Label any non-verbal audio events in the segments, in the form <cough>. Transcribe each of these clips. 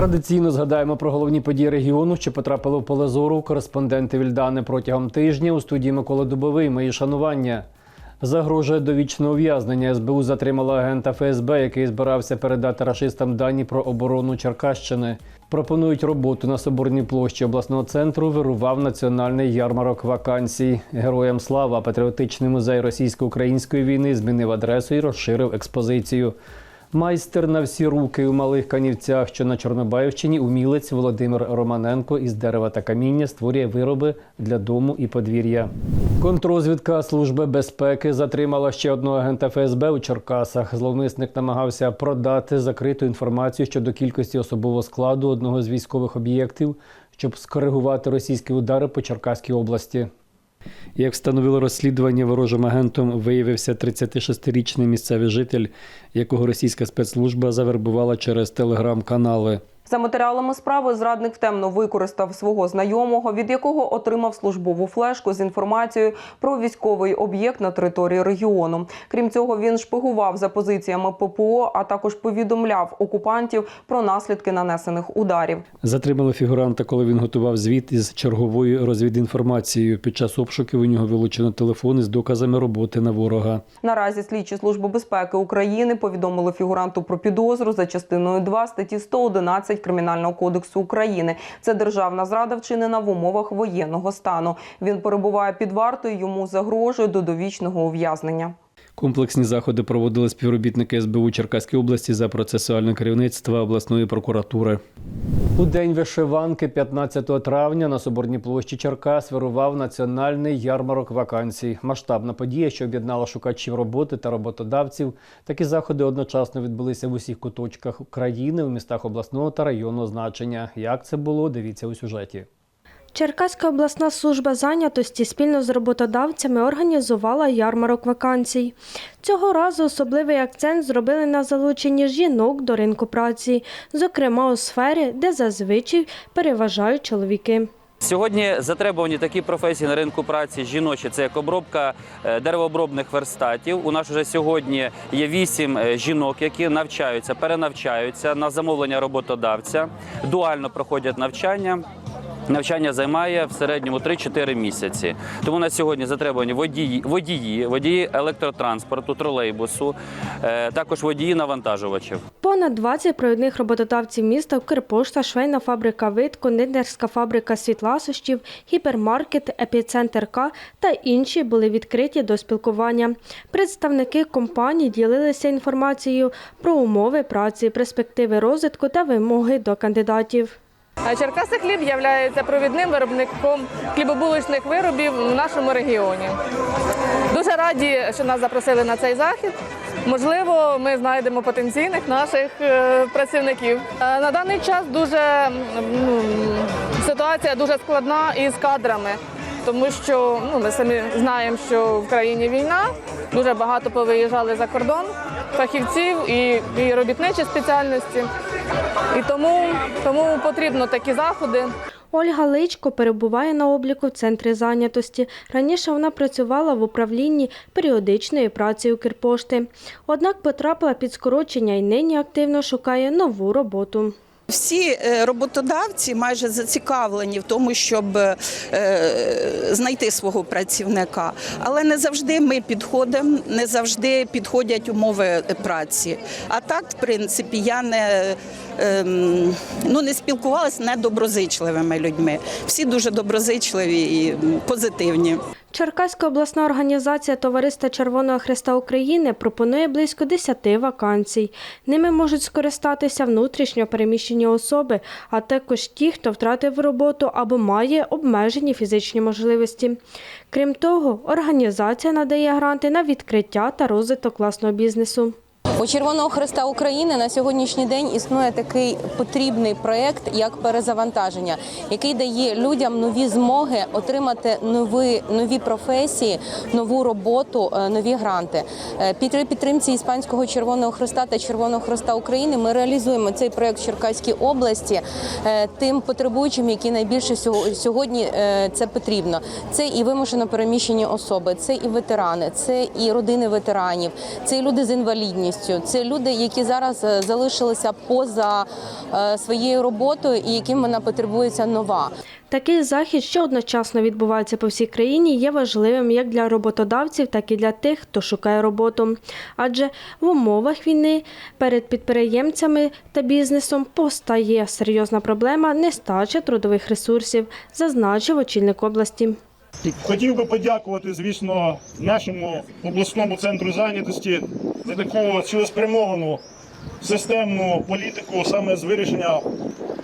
Традиційно згадаємо про головні події регіону, що потрапили в поле зору. Кореспонденти Вільдани протягом тижня у студії Микола Дубовий. Мої шанування. Загрожує довічне ув'язнення. СБУ затримала агента ФСБ, який збирався передати рашистам дані про оборону Черкащини. Пропонують роботу на Соборній площі обласного центру. Вирував національний ярмарок вакансій. Героям слава патріотичний музей російсько-української війни змінив адресу і розширив експозицію. Майстер на всі руки у малих канівцях, що на Чорнобаївщині, умілець Володимир Романенко із дерева та каміння створює вироби для дому і подвір'я. Контрозвідка Служби безпеки затримала ще одного агента ФСБ у Черкасах. Зловмисник намагався продати закриту інформацію щодо кількості особового складу одного з військових об'єктів, щоб скоригувати російські удари по Черкаській області. Як встановило розслідування, ворожим агентом виявився 36-річний місцевий житель, якого російська спецслужба завербувала через телеграм-канали. За матеріалами справи зрадник втемно використав свого знайомого, від якого отримав службову флешку з інформацією про військовий об'єкт на території регіону. Крім цього, він шпигував за позиціями ППО, а також повідомляв окупантів про наслідки нанесених ударів. Затримали фігуранта, коли він готував звіт із черговою розвідінформацією. Під час обшуків у нього вилучено телефон із доказами роботи на ворога. Наразі слідчі служби безпеки України повідомили фігуранту про підозру за частиною 2 статті 111 Кримінального кодексу України. Це державна зрада вчинена в умовах воєнного стану. Він перебуває під вартою. Йому загрожує до довічного ув'язнення. Комплексні заходи проводили співробітники СБУ Черкаської області за процесуальне керівництво обласної прокуратури. У день вишиванки, 15 травня, на Соборній площі Черкас вирував національний ярмарок вакансій. Масштабна подія, що об'єднала шукачів роботи та роботодавців. Такі заходи одночасно відбулися в усіх куточках країни, у містах обласного та районного значення. Як це було, дивіться у сюжеті. Черкаська обласна служба зайнятості спільно з роботодавцями організувала ярмарок вакансій. Цього разу особливий акцент зробили на залученні жінок до ринку праці, зокрема у сфері, де зазвичай переважають чоловіки. Сьогодні затребувані такі професії на ринку праці жіночі. Це як обробка е, деревообробних верстатів. У нас вже сьогодні є вісім е, жінок, які навчаються, перенавчаються на замовлення роботодавця, дуально проходять навчання. Навчання займає в середньому 3-4 місяці. Тому на сьогодні затребувані водії, водії, водії електротранспорту, тролейбусу, е, також водії навантажувачів. Понад 20 провідних роботодавців міста Укрпошта, швейна фабрика «Вит», кондитерська фабрика «Світласощів», гіпермаркет, епіцентр К та інші були відкриті до спілкування. Представники компаній ділилися інформацією про умови праці, перспективи розвитку та вимоги до кандидатів. Черкаси хліб є провідним виробником хлібобулочних виробів в нашому регіоні. Дуже раді, що нас запросили на цей захід. Можливо, ми знайдемо потенційних наших е, працівників. Е, На даний час дуже ситуація дуже складна із кадрами, тому що ну, ми самі знаємо, що в країні війна, дуже багато повиїжджали за кордон фахівців і, і робітничі спеціальності. І тому, тому потрібно такі заходи. Ольга Личко перебуває на обліку в центрі зайнятості. Раніше вона працювала в управлінні періодичної праці Укрпошти. Однак потрапила під скорочення і нині активно шукає нову роботу. Всі е, роботодавці майже зацікавлені в тому, щоб е, знайти свого працівника, але не завжди ми підходимо, не завжди підходять умови праці. А так, в принципі, я не, ем, ну, не спілкувалася недоброзичливими людьми. Всі дуже доброзичливі і позитивні. Черкаська обласна організація Товариства Червоного Христа України пропонує близько 10 вакансій. Ними можуть скористатися внутрішньо переміщені особи, а також ті, хто втратив роботу або має обмежені фізичні можливості. Крім того, організація надає гранти на відкриття та розвиток власного бізнесу. У Червоного Христа України на сьогоднішній день існує такий потрібний проєкт, як перезавантаження, який дає людям нові змоги отримати нові, нові професії, нову роботу, е, нові гранти. Е, при підтримці Іспанського Червоного Христа та Червоного Христа України ми реалізуємо цей проєкт в Черкаській області е, тим потребуючим, які найбільше сьогодні це потрібно. Це і вимушено переміщені особи, це і ветерани, це і родини ветеранів, це і люди з інвалідністю. Професію. Це люди, які зараз е, залишилися поза е, своєю роботою і яким вона потребується нова. Такий захід, що одночасно відбувається по всій країні, є важливим як для роботодавців, так і для тих, хто шукає роботу. Адже в умовах війни перед підприємцями та бізнесом постає серйозна проблема нестача трудових ресурсів, зазначив очільник області. Хотів би подякувати, звісно, нашому обласному центру зайнятості за таку цілеспрямовану системну політику саме з вирішення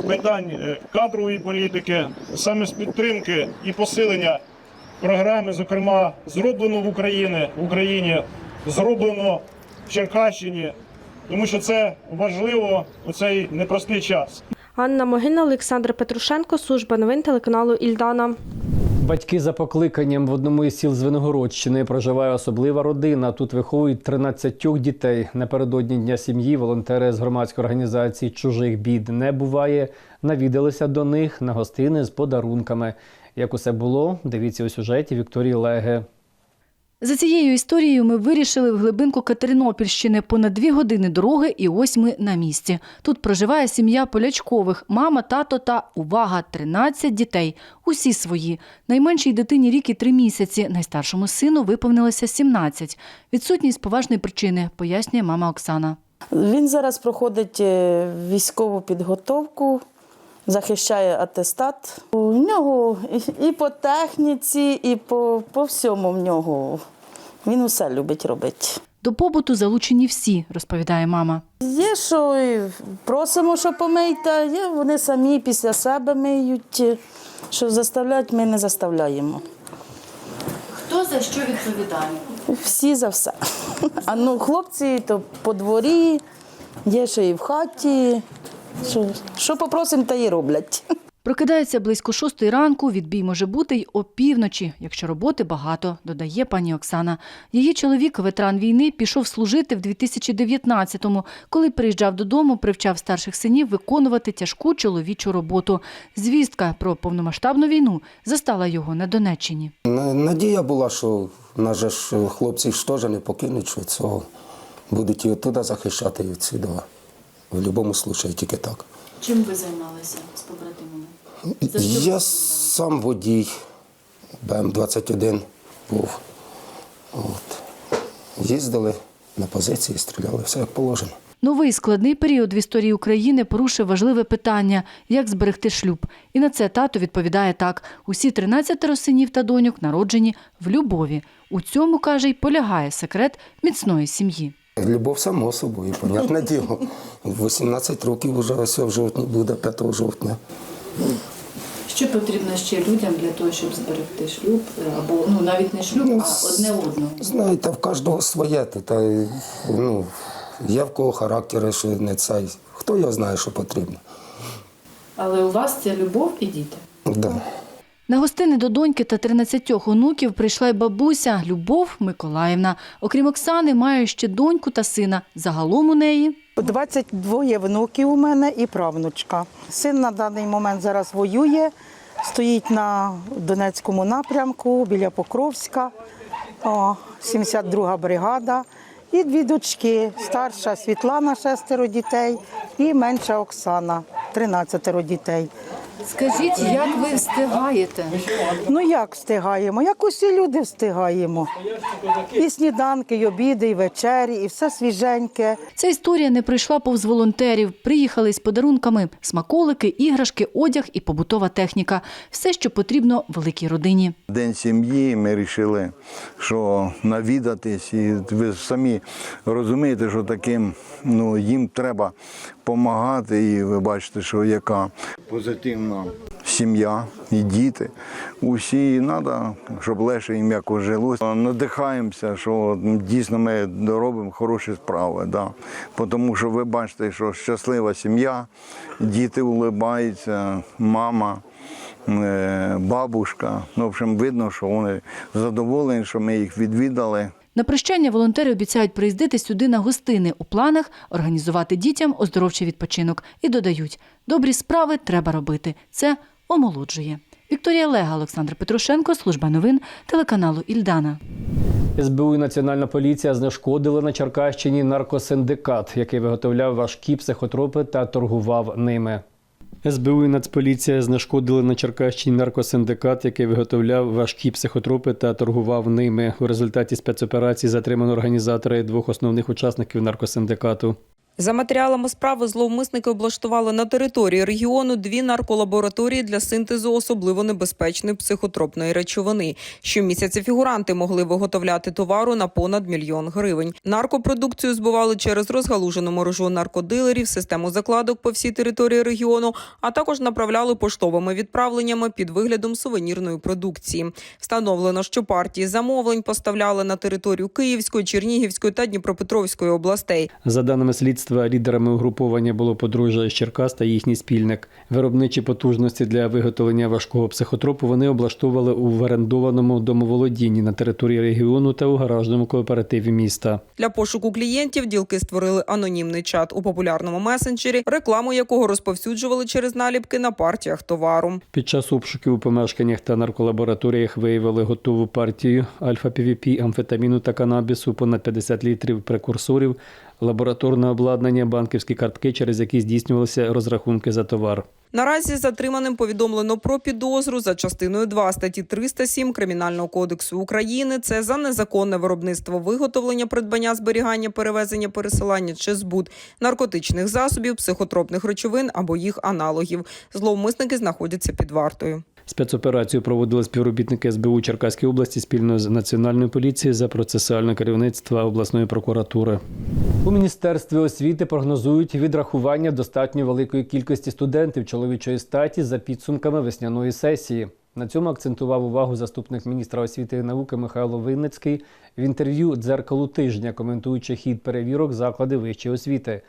питань е, кадрової політики, саме з підтримки і посилення програми, зокрема, зроблено в Україні в Україні, зроблено в Черкащині, тому що це важливо у цей непростий час. Анна Могина, Олександр Петрушенко, служба новин телеканалу Ільдана. Батьки за покликанням в одному із сіл Звенигородщини проживає особлива родина. Тут виховують 13 дітей. Напередодні дня сім'ї волонтери з громадської організації чужих бід не буває. Навідалися до них на гостини з подарунками. Як усе було, дивіться у сюжеті Вікторії Леге. За цією історією ми вирішили в глибинку Катеринопільщини понад дві години дороги, і ось ми на місці. Тут проживає сім'я полячкових, мама, тато та увага, 13 дітей. Усі свої. Найменшій дитині рік і три місяці. Найстаршому сину виповнилося 17. Відсутність поважної причини, пояснює мама Оксана. Він зараз проходить е, військову підготовку, захищає атестат. У нього і- по техніці, і по, по всьому в нього. Він усе любить робити. До побуту залучені всі, розповідає мама. Є, що і просимо, що помийте, є, вони самі після себе миють. Що заставляють, ми не заставляємо. Хто за що відповідає? Всі за все. <laughs> А ну, хлопці то по дворі, є ще і в хаті. Що, що попросимо, та й роблять. Прокидається близько шостої ранку. Відбій може бути й опівночі, якщо роботи багато, додає пані Оксана. Її чоловік, ветеран війни, пішов служити в 2019-му. Коли приїжджав додому, привчав старших синів виконувати тяжку чоловічу роботу. Звістка про повномасштабну війну застала його на Донеччині. На- Надія була, що ж хлопці ж теж не покинуть, що цього будуть і оттуда захищати і відсюди. В будь-якому випадку тільки так. Чим ви займалися з побратимами? Я сам водій БМ-21 був. От. Їздили на позиції, стріляли, все як положено. Новий складний період в історії України порушив важливе питання – як зберегти шлюб. І на це тато відповідає так. Усі 13 синів та доньок народжені в любові. У цьому, каже, й полягає секрет міцної сім'ї. Любов само собою, понятне діло. 18 років вже ось в жовтні буде, 5 жовтня. Що потрібно ще людям для того, щоб зберегти шлюб, або ну навіть не шлюб, а одне одного? Знаєте, в кожного своє. Та, ну, є в кого характери, що не цей. Хто його знає, що потрібно. Але у вас це любов і діти. Да. На гостини до доньки та 13 онуків прийшла й бабуся Любов Миколаївна. Окрім Оксани, має ще доньку та сина. Загалом у неї 22 внуків у мене і правнучка. Син на даний момент зараз воює, стоїть на Донецькому напрямку біля Покровська, О, 72 бригада. І дві дочки. Старша Світлана, шестеро дітей, і менша Оксана, 13 дітей. Скажіть, як ви встигаєте? Ну як встигаємо? Як усі люди встигаємо. І сніданки, і обіди, і вечері, і все свіженьке. Ця історія не прийшла повз волонтерів. Приїхали з подарунками – смаколики, іграшки, одяг і побутова техніка. Все, що потрібно великій родині. День сім'ї ми вирішили, що навідатись, і ви самі розумієте, що таким ну, їм треба допомагати, і ви бачите, що яка позитивна сім'я і діти. Усі треба, щоб легше їм якось жилося. Надихаємося, що дійсно ми робимо хороші справи. Да. Тому що ви бачите, що щаслива сім'я, діти улибаються, мама е, бабушка. Ну, в общем, видно, що вони задоволені, що ми їх відвідали. На прощання волонтери обіцяють приїздити сюди на гостини. У планах організувати дітям оздоровчий відпочинок. І додають, добрі справи треба робити. Це омолоджує. Вікторія Лега, Олександр Петрушенко, служба новин телеканалу Ільдана. СБУ і Національна поліція знешкодили на Черкащині наркосиндикат, який виготовляв важкі психотропи та торгував ними. СБУ і Нацполіція знешкодили на Черкащині наркосиндикат, який виготовляв важкі психотропи та торгував ними. У результаті спецоперації затримано організатори двох основних учасників наркосиндикату. За матеріалами справи зловмисники облаштували на території регіону дві нарколабораторії для синтезу особливо небезпечної психотропної речовини. Щомісяця фігуранти могли виготовляти товару на понад мільйон гривень. Наркопродукцію збували через розгалужену мережу наркодилерів, систему закладок по всій території регіону, а також направляли поштовими відправленнями під виглядом сувенірної продукції. Встановлено, що партії замовлень поставляли на територію Київської, Чернігівської та Дніпропетровської областей. За даними слідства, лідерами угруповання було подружжя із Черкас та їхній спільник. Виробничі потужності для виготовлення важкого психотропу вони облаштовували у орендованому домоволодінні на території регіону та у гаражному кооперативі міста. Для пошуку клієнтів ділки створили анонімний чат у популярному месенджері, рекламу якого розповсюджували через наліпки на партіях товару. Під час обшуків у помешканнях та нарколабораторіях виявили готову партію альфа-півіпі, амфетаміну та канабісу, понад 50 літрів прекурсорів, лабораторне обладнання, банківські картки, через які здійснювалися розрахунки за товар. Наразі затриманим повідомлено про підозру за частиною 2 статті 307 Кримінального кодексу України. Це за незаконне виробництво виготовлення, придбання, зберігання, перевезення, пересилання чи збут наркотичних засобів, психотропних речовин або їх аналогів. Зловмисники знаходяться під вартою. Спецоперацію проводили співробітники СБУ Черкаської області спільно з Національною поліцією за процесуальне керівництво обласної прокуратури. У міністерстві освіти прогнозують відрахування достатньо великої кількості студентів чоловічої статі за підсумками весняної сесії. На цьому акцентував увагу заступник міністра освіти і науки Михайло Винницький в інтерв'ю дзеркалу тижня, коментуючи хід перевірок заклади вищої освіти.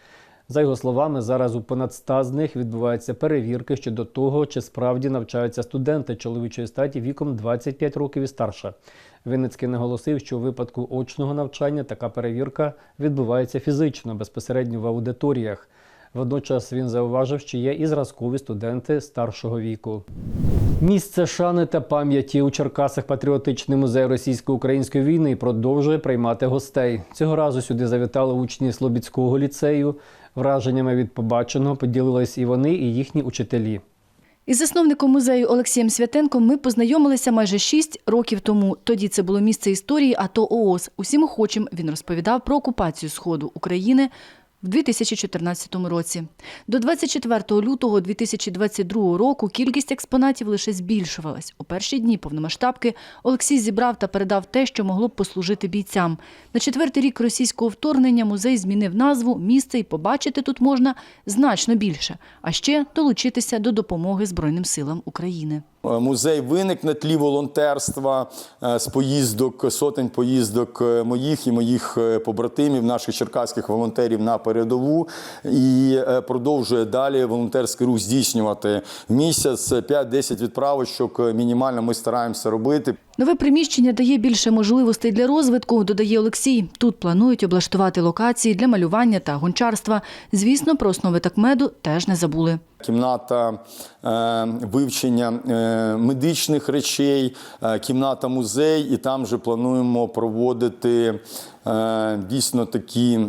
За його словами, зараз у понад 100 з них відбуваються перевірки щодо того, чи справді навчаються студенти чоловічої статі віком 25 років і старше. Винницький наголосив, що у випадку очного навчання така перевірка відбувається фізично, безпосередньо в аудиторіях. Водночас він зауважив, що є і зразкові студенти старшого віку. Місце шани та пам'яті у Черкасах патріотичний музей російсько-української війни продовжує приймати гостей. Цього разу сюди завітали учні Слобідського ліцею. Враженнями від побаченого поділились і вони, і їхні учителі. Із засновником музею Олексієм Святенком ми познайомилися майже шість років тому. Тоді це було місце історії АТО ООС. Усім охочим він розповідав про окупацію Сходу України в 2014 році. До 24 лютого 2022 року кількість експонатів лише збільшувалась. У перші дні повномасштабки Олексій зібрав та передав те, що могло б послужити бійцям. На четвертий рік російського вторгнення музей змінив назву, місце і побачити тут можна значно більше, а ще долучитися до допомоги Збройним силам України. Музей виник на тлі волонтерства е, з поїздок, сотень поїздок е, моїх і моїх е, побратимів, наших черкаських волонтерів на передову і е, продовжує далі волонтерський рух здійснювати в місяць 5-10 відправочок. е, Мінімально ми стараємося робити. Нове приміщення дає більше можливостей для розвитку, додає Олексій. Тут планують облаштувати локації для малювання та гончарства. Звісно, про основи такмеду теж не забули. Кімната е, вивчення е, медичних речей, е, кімната музей, і там же плануємо проводити дійсно такі.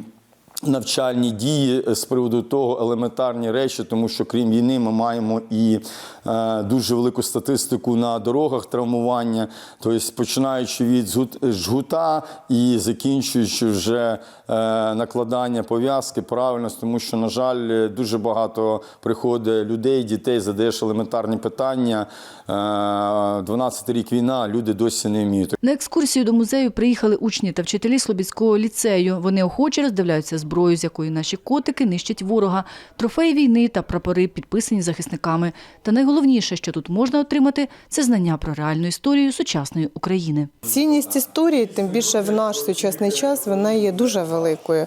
Навчальні дії з приводу того елементарні речі, тому що крім війни ми маємо і е, дуже велику статистику на дорогах травмування, тобто починаючи від жгута і закінчуючи вже е, накладання пов'язки, правильно, тому що, на жаль, дуже багато приходить людей, дітей, задаєш елементарні питання. Е, 12 рік війна, люди досі не вміють. На екскурсію до музею приїхали учні та вчителі Слобідського ліцею. Вони охоче роздивляються зброю, з якої наші котики нищать ворога, трофеї війни та прапори, підписані захисниками. Та найголовніше, що тут можна отримати, це знання про реальну історію сучасної України. Цінність історії, тим більше в наш сучасний час, вона є дуже великою.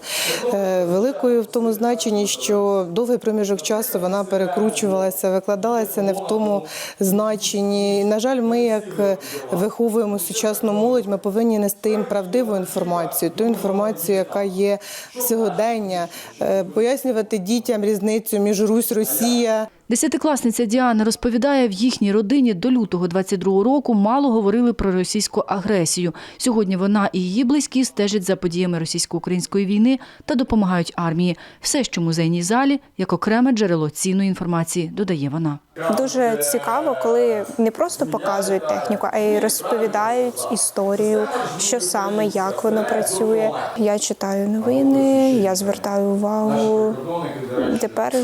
Е, Великою в тому значенні, що довгий проміжок часу вона перекручувалася, викладалася не в тому значенні. На жаль, ми, як е, виховуємо сучасну молодь, ми повинні нести їм правдиву інформацію, ту інформацію, яка є сьогодення, е, пояснювати дітям різницю між Русь, Росія. Десятикласниця Діана розповідає, в їхній родині до лютого 22-го року мало говорили про російську агресію. Сьогодні вона і її близькі стежать за подіями російсько-української війни та допомагають армії. Все, що в музейній залі, як окреме джерело цінної інформації, додає вона. Дуже цікаво, коли не просто показують техніку, а й розповідають історію, що саме, як воно працює. Я читаю новини, я звертаю увагу. Тепер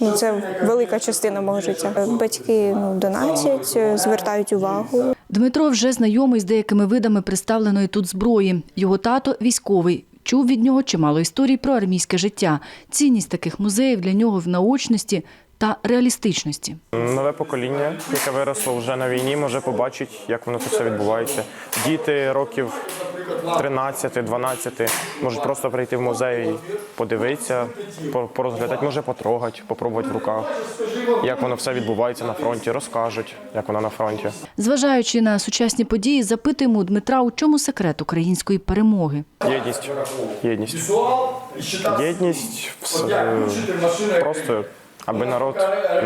ну, це велика частина мого життя. Батьки ну, донатять, звертають увагу. Дмитро вже знайомий з деякими видами представленої тут зброї. Його тато військовий. Чув від нього чимало історій про армійське життя. Цінність таких музеїв для нього в наочності та реалістичності. Нове покоління, яке виросло вже на війні, може побачити, як воно тут все відбувається. Діти років 13-12 можуть просто прийти в музей, подивитися, по- порозглядати, може потрогати, попробувати в руках, як воно все відбувається на фронті, розкажуть, як воно на фронті. Зважаючи на сучасні події, запитуємо Дмитра, у чому секрет української перемоги. Єдність. Єдність. Єдність просто, аби народ,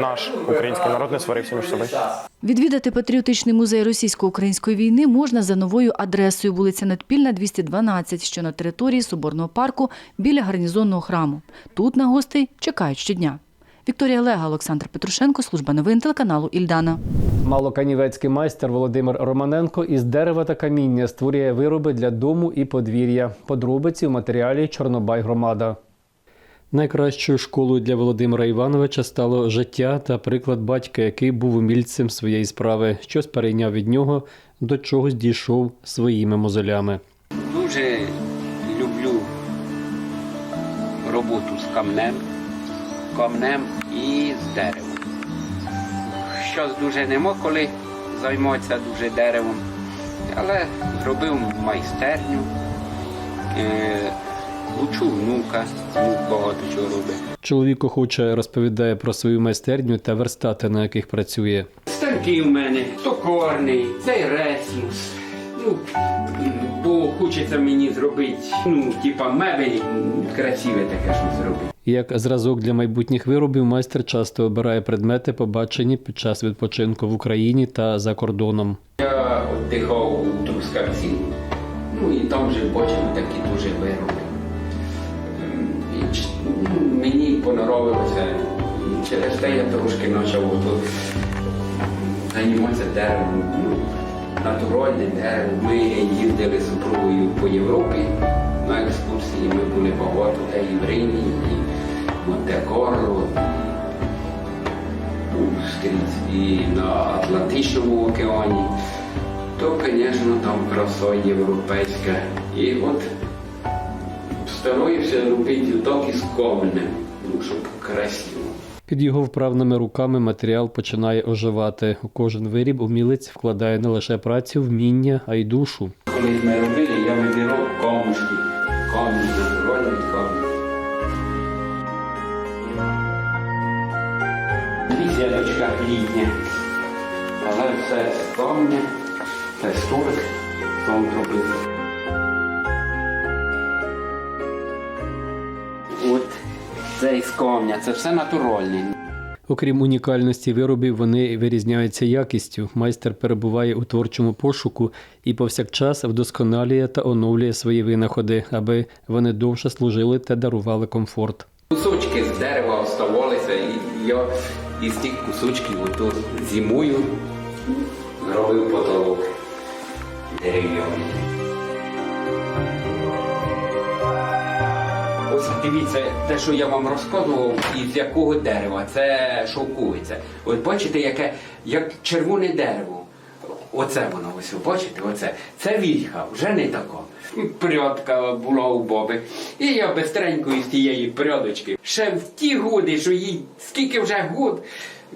наш український народ не сварився між собою. Відвідати патріотичний музей російсько-української війни можна за новою адресою вулиця Надпільна, 212, що на території Соборного парку біля гарнізонного храму. Тут на гостей чекають щодня. Вікторія Лега, Олександр Петрушенко, служба новин телеканалу Ільдана. Малоканівецький майстер Володимир Романенко із дерева та каміння створює вироби для дому і подвір'я. Подробиці в матеріалі Чорнобай громада. Найкращою школою для Володимира Івановича стало життя та приклад батька, який був умільцем своєї справи, щось перейняв від нього, до чогось дійшов своїми мозолями. Дуже люблю роботу з камнем, камнем і з деревом. Щось дуже нема коли займатися дуже деревом, але зробив майстерню, е, учу внука, внук багато чого робить. Чоловік охоче розповідає про свою майстерню та верстати, на яких працює. Станки в мене, токорний, цей ресмус. Ну, бо хочеться мені зробити, ну, типа мебель, красиве таке щось зробити. Як зразок для майбутніх виробів, майстер часто обирає предмети, побачені під час відпочинку в Україні та за кордоном. Я віддихав у Трускавці. Ну і там вже бачив такі дуже вироби. Мені понравилося. І Через те я трошки почав ото займатися деревом. Ну, натуральне дерево. Ми їздили з супругою по Європі на екскурсії. Ми були багато де і в Римі, і в Монте-Карло, і на Атлантичному океані, то, звісно, там краса європейська. І от стараюся робити так із каменем, ну, щоб красиво. Під його вправними руками матеріал починає оживати. У кожен виріб умілець вкладає не лише працю, вміння, а й душу. Коли ми робили, я вибирав камушки. Камінь, натуральний камінь. Бісідочка літня. Але все з камня, це столик, там зробив. Це із камня, це все натуральне. Окрім унікальності виробів, вони вирізняються якістю. Майстер перебуває у творчому пошуку і повсякчас вдосконалює та оновлює свої винаходи, аби вони довше служили та дарували комфорт. Кусочки з дерева оставалися, і я із тих кусочків ото зимою зробив потолок дерев'яний. Дивіться, те, що я вам розказував, із якого дерева, це шовковиця. От бачите, яке як червоне дерево. Оце воно ось, бачите, оце. Це вільха, вже не така. Прядка була у баби. І я бистренько із тієї прядочки. Ще в ті годи, що їй скільки вже год,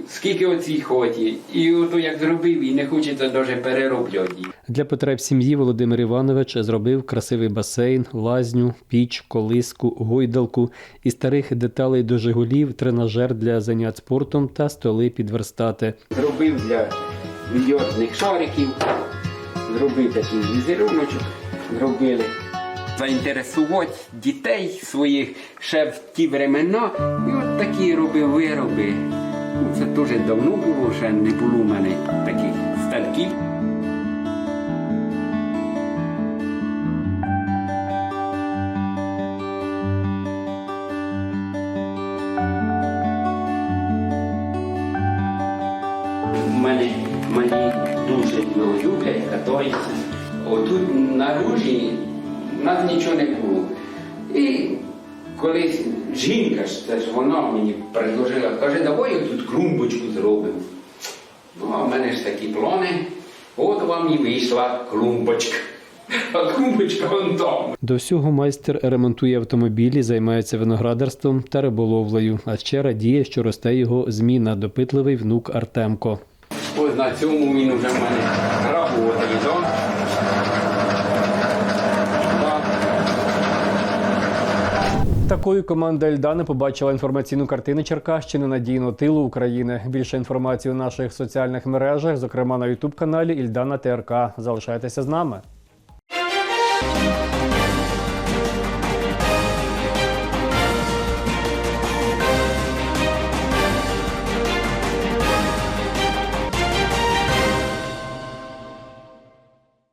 скільки оцій хоті. І ото як зробив, і не хочеться навіть переробляти її. Для потреб сім'ї Володимир Іванович зробив красивий басейн, лазню, піч, колиску, гойдалку із старих деталей до жигулів, тренажер для занять спортом та столи під верстати. Зробив для мільйонних шариків, зробив такий візеруночок, зробили. Заінтересувати дітей своїх ще в ті времена. І от такі робив вироби Це дуже давно було, ще не було в мене таких станків. У мене малі дуже люблять, катаються. Отут на ружі в нас нічого не було. І коли жінка ж, це ж вона мені предложила, каже, давай я тут клумбочку зробимо. Ну, а в мене ж такі плани, от вам і вийшла клумбочка. <laughs> А клумбочка вон там. До всього майстер ремонтує автомобілі, займається виноградарством та риболовлею, а ще радіє, що росте його зміна, допитливий внук Артемко. Ось на цьому він вже в мене работає, да? Да. Такою команда Ельдани побачила інформаційну картину Черкащини надійного тилу України. Більше інформації у наших соціальних мережах, зокрема на Ютуб каналі Ільдана ТРК. Залишайтеся з нами.